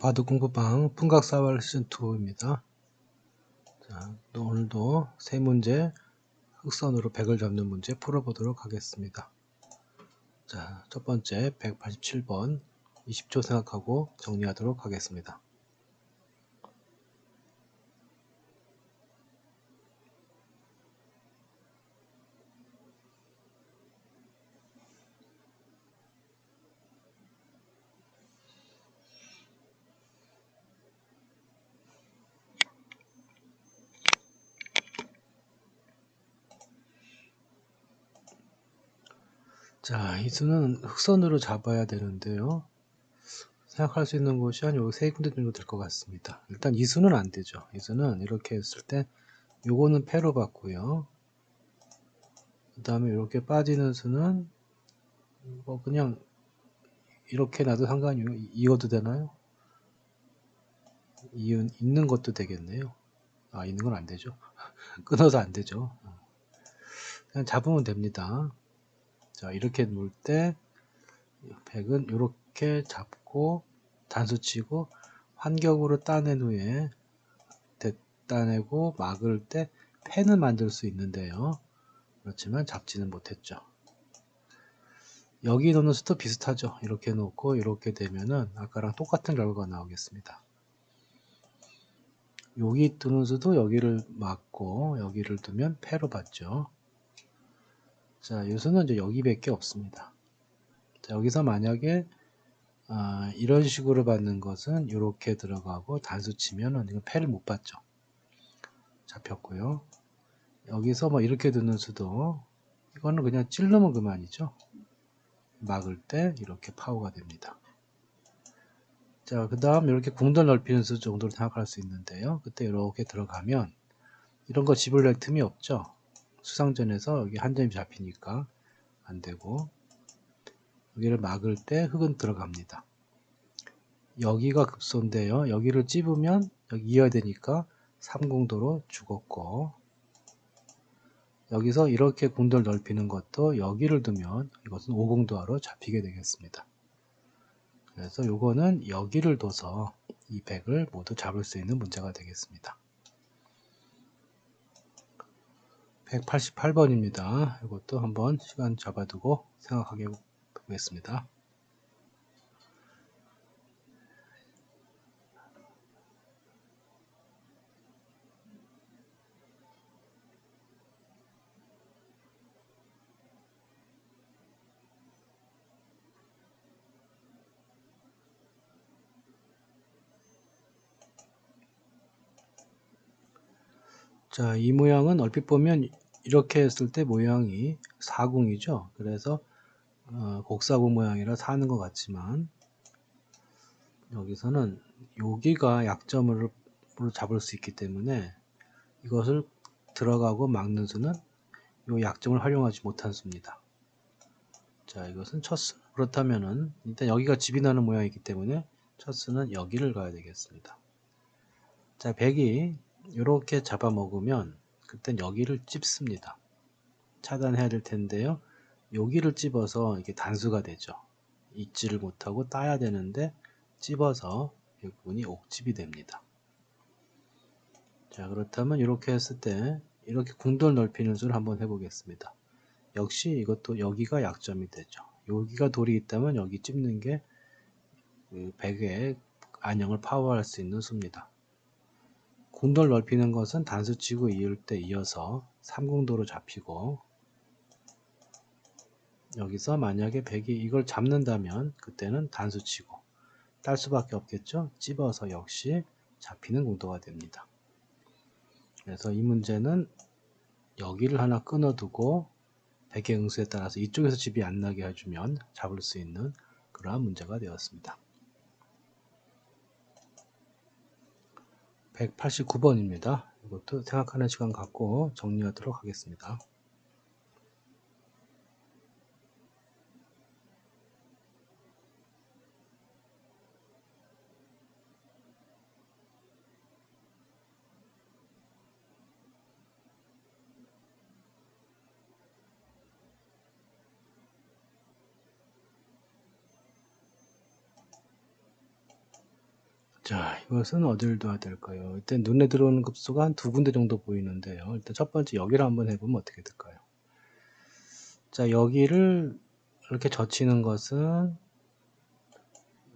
바둑 공부방 풍각사활 시즌 2입니다. 자, 또 오늘도 세 문제 흑선으로 100을 잡는 문제 풀어보도록 하겠습니다. 자, 첫 번째 187번 20초 생각하고 정리하도록 하겠습니다. 자, 이 수는 흑선으로 잡아야 되는데요. 생각할 수 있는 곳이 한 여기 세 군데 정도 될 것 같습니다. 일단 이 수는 안 되죠. 이 수는 이렇게 했을 때 요거는 패로 받고요. 그 다음에 이렇게 빠지는 수는 뭐 그냥 이렇게 놔도 상관이 이어도 되나요? 이은 있는 것도 되겠네요. 아 있는 건 안 되죠. 끊어도 안 되죠. 그냥 잡으면 됩니다. 자 이렇게 놓을 때 100은 이렇게 잡고 단수 치고 환경으로 따낸 후에 따내고 막을 때 펜을 만들 수 있는데요. 그렇지만 잡지는 못했죠. 여기 놓는 수도 비슷하죠. 이렇게 놓고 이렇게 되면은 아까랑 똑같은 결과가 나오겠습니다. 여기 두는 수도 여기를 막고 여기를 두면 패로 받죠. 자, 요수는 이제 여기밖에 없습니다. 자, 여기서 만약에 아, 이런 식으로 받는 것은 이렇게 들어가고 단수 치면은 이거 패를 못 받죠. 잡혔고요. 여기서 뭐 이렇게 듣는 수도 이거는 그냥 찔르면 그만이죠. 막을 때 이렇게 파워가 됩니다. 자, 그 다음 이렇게 궁돌 넓히는 수 정도로 생각할 수 있는데요. 그때 이렇게 들어가면 이런 거 집을 낼 틈이 없죠. 수상전에서 여기 한 점이 잡히니까 안 되고 여기를 막을 때 흙은 들어갑니다. 여기가 급소인데요. 여기를 찝으면 여기 이어야 되니까 3공도로 죽었고 여기서 이렇게 공도를 넓히는 것도 여기를 두면 이것은 5공도하로 잡히게 되겠습니다. 그래서 요거는 여기를 둬서 이 100을 모두 잡을 수 있는 문제가 되겠습니다. 188번입니다. 이것도 한번 시간 잡아두고 생각하게 보겠습니다. 자, 이 모양은 얼핏 보면 이렇게 했을 때 모양이 사궁이죠. 그래서 어, 곡사궁 모양이라 사는 것 같지만 여기서는 여기가 약점으로 잡을 수 있기 때문에 이것을 들어가고 막는 수는 이 약점을 활용하지 못한 수입니다. 자 이것은 첫 수. 그렇다면은 일단 여기가 집이 나는 모양이기 때문에 첫 수는 여기를 가야 되겠습니다. 자 100이 이렇게 잡아먹으면 그땐 여기를 찝습니다. 차단해야 될 텐데요. 여기를 찝어서 이게 단수가 되죠. 잊지를 못하고 따야 되는데 찝어서 이 부분이 옥집이 됩니다. 자 그렇다면 이렇게 했을 때 이렇게 궁돌 넓히는 수를 한번 해보겠습니다. 역시 이것도 여기가 약점이 되죠. 여기가 돌이 있다면 여기 찝는 게 백의 안형을 파워할 수 있는 수입니다. 궁돌 넓히는 것은 단수치고 이을 때 이어서 3궁도로 잡히고 여기서 만약에 100이 이걸 잡는다면 그때는 단수치고 딸 수밖에 없겠죠. 찝어서 역시 잡히는 궁도가 됩니다. 그래서 이 문제는 여기를 하나 끊어두고 100의 응수에 따라서 이쪽에서 집이 안 나게 해주면 잡을 수 있는 그러한 문제가 되었습니다. 189번입니다. 이것도 생각하는 시간 갖고 정리하도록 하겠습니다. 자, 이것은 어디를 둬야 될까요? 일단 눈에 들어오는 급수가 한 두 군데 정도 보이는데요. 일단 첫 번째 여기를 한번 해보면 어떻게 될까요? 자, 여기를 이렇게 젖히는 것은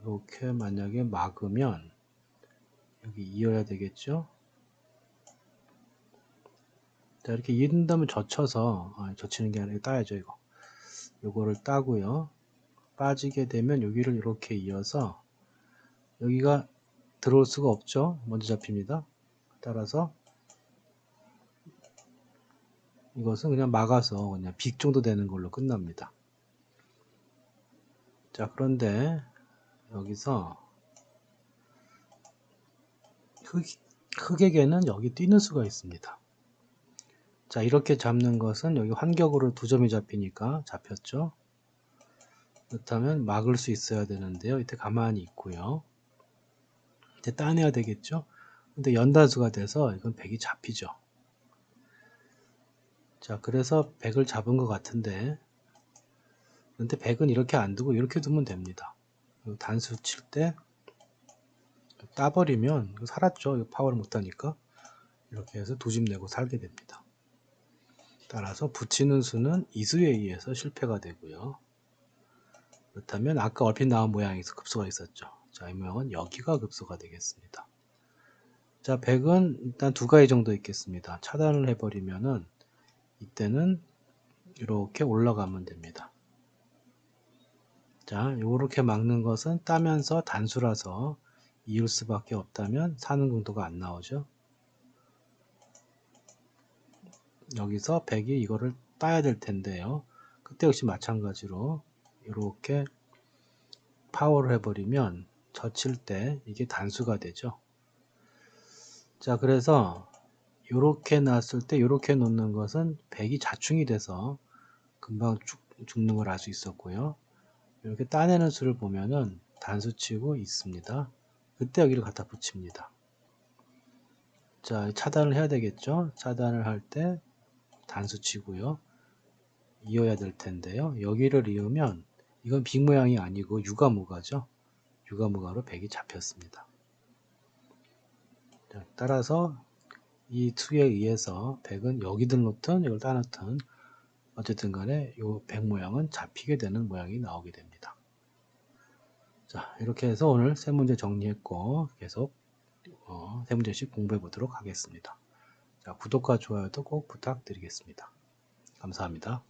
이렇게 만약에 막으면 여기 이어야 되겠죠? 자, 이렇게 이은 다음에 젖혀서, 아, 젖히는 게 아니라 따야죠, 이거. 요거를 따고요. 빠지게 되면 여기를 이렇게 이어서 여기가 들어올 수가 없죠. 먼저 잡힙니다. 따라서 이것은 그냥 막아서 그냥 빅 정도 되는 걸로 끝납니다. 자, 그런데 여기서 흑, 흑에게는 여기 뛰는 수가 있습니다. 자, 이렇게 잡는 것은 여기 환격으로 두 점이 잡히니까 잡혔죠. 그렇다면 막을 수 있어야 되는데요. 이때 가만히 있고요. 이제 따내야 되겠죠. 근데 연단수가 돼서 이건 100이 잡히죠. 자, 그래서 100을 잡은 것 같은데 그런데 100은 이렇게 안 두고 이렇게 두면 됩니다. 단수 칠 때 따버리면 살았죠. 파워를 못하니까 이렇게 해서 두 집 내고 살게 됩니다. 따라서 붙이는 수는 이수에 의해서 실패가 되고요. 그렇다면 아까 얼핏 나온 모양에서 급소가 있었죠. 자, 이 모양은 여기가 급소가 되겠습니다. 자, 100은 일단 두 가지 정도 있겠습니다. 차단을 해버리면은 이때는 이렇게 올라가면 됩니다. 자, 이렇게 막는 것은 따면서 단수라서 이을 수밖에 없다면 사는 정도가 안 나오죠. 여기서 100이 이거를 따야 될 텐데요. 그때 역시 마찬가지로 이렇게 파워를 해버리면 젖힐 때 이게 단수가 되죠. 자, 그래서 이렇게 놨을 때 이렇게 놓는 것은 100이 자충이 돼서 금방 죽, 죽는 걸 알 수 있었고요. 이렇게 따내는 수를 보면은 단수치고 있습니다. 그때 여기를 갖다 붙입니다. 자, 차단을 해야 되겠죠? 차단을 할 때 단수치고요. 이어야 될 텐데요. 여기를 이으면 이건 빅 모양이 아니고 유가무가죠. 유가무가로 100이 잡혔습니다. 자, 따라서 이 투에 의해서 100은 여기들 놓든 이걸 따놓든 어쨌든 간에 이100 모양은 잡히게 되는 모양이 나오게 됩니다. 자 이렇게 해서 오늘 세 문제 정리했고 계속 어, 세 문제씩 공부해 보도록 하겠습니다. 자 구독과 좋아요도 꼭 부탁드리겠습니다. 감사합니다.